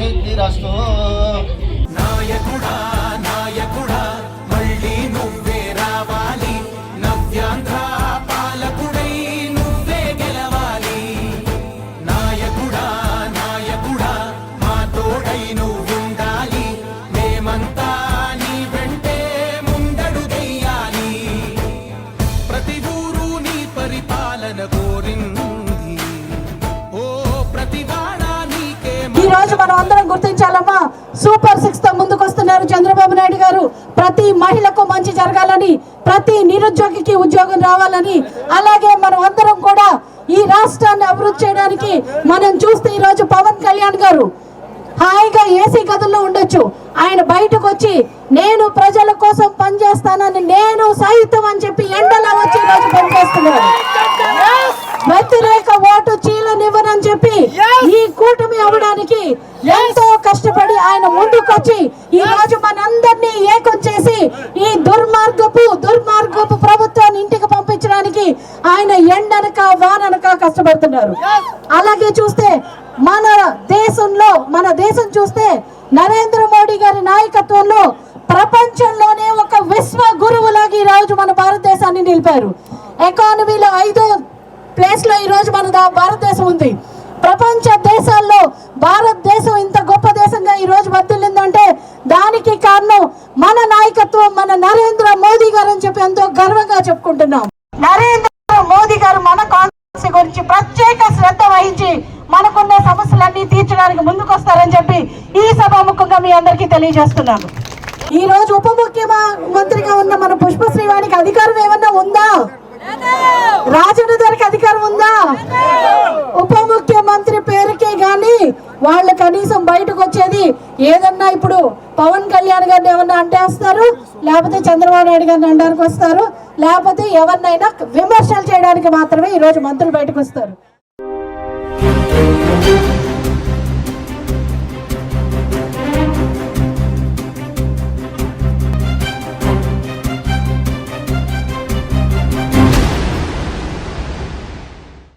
సిద్ధిరస్తు పరిపాలన కోరింది. ఓ నీకే ఈ రోజు మనం అందరం గుర్తించాలమ్మా. సూపర్ సిక్స్తో ముందుకొస్తున్నారు చంద్రబాబు నాయుడు గారు. ప్రతి మహిళకు మంచి జరగాలని ప్రతి నిరుద్యోగికి ఉద్యోగం రావాలని అలాగే మనం అందరం కూడా ఈ రాష్ట్రాన్ని అభివృద్ధి చేయడానికి మనం చూస్తే ఈ రోజు పవన్ కళ్యాణ్ గారు హాయిగా ఏసీ గదుల్లో ఉండొచ్చు. ఆయన బయటకు వచ్చి నేను ప్రజల కోసం పనిచేస్తానని నేను సాహిత్యం అని చెప్పి ఎండలో వచ్చి ఈ రోజు పనిచేస్తున్నారు. వ్యతిరేక ఓటు చీలనివ్వనని చెప్పి ఈ కూటమి అవ్వడానికి ఎంతో కష్టపడి ఆయన ముందుకొచ్చి ఈ రోజు మనందరినీ ఏకం చేసి ఈ దుర్మార్గపు దుర్మార్గపు ప్రభుత్వాన్ని ఇంటికి పంపించడానికి ఆయన ఎండనక వాననక కష్టపడుతున్నారు. అలాగే చూస్తే మన దేశంలో మన దేశం చూస్తే నరేంద్ర మోడీ గారి నాయకత్వంలో ప్రపంచంలోనే ఒక విశ్వ గురువులాగా ఈ రోజు మన భారతదేశాన్ని నిలిపారు. ఎకానమీలో ఐదో ప్లేస్లో ఈ రోజు మన భారతదేశం ఉంది. ప్రపంచ దేశాల్లో భారతదేశం ఇంత గొప్ప దేశంగా ఈ రోజు వర్తిల్లిందంటే దానికి కారణం మన నాయకత్వం మన నరేంద్ర మోదీ గారు అని చెప్పి ఎంతో గర్వంగా చెప్పుకుంటున్నాం. నరేంద్ర మోదీ గారు మన కాన్స్టిట్యూన్సీ గురించి ప్రత్యేక శ్రద్ధ వహించి మనకున్న సమస్యలన్నీ తీర్చడానికి ముందుకొస్తారని చెప్పి ఈ సభాముఖంగా మీ అందరికీ తెలియజేస్తున్నాను. ఈ రోజు ఉప ముఖ్యమంత్రిగా ఉన్న మన పుష్పశ్రీ శ్రీవానికి అధికారం ఏమన్నా ఉందా? రాజన్న వాళ్ళు కనీసం బయటకు వచ్చేది ఏదన్నా ఇప్పుడు పవన్ కళ్యాణ్ గారిని ఏమన్నా అంటేస్తారు? లేకపోతే చంద్రబాబు నాయుడు గారిని అండడానికి వస్తారు? లేకపోతే ఎవరినైనా విమర్శలు చేయడానికి మాత్రమే ఈ రోజు మంత్రులు బయటకు వస్తారు.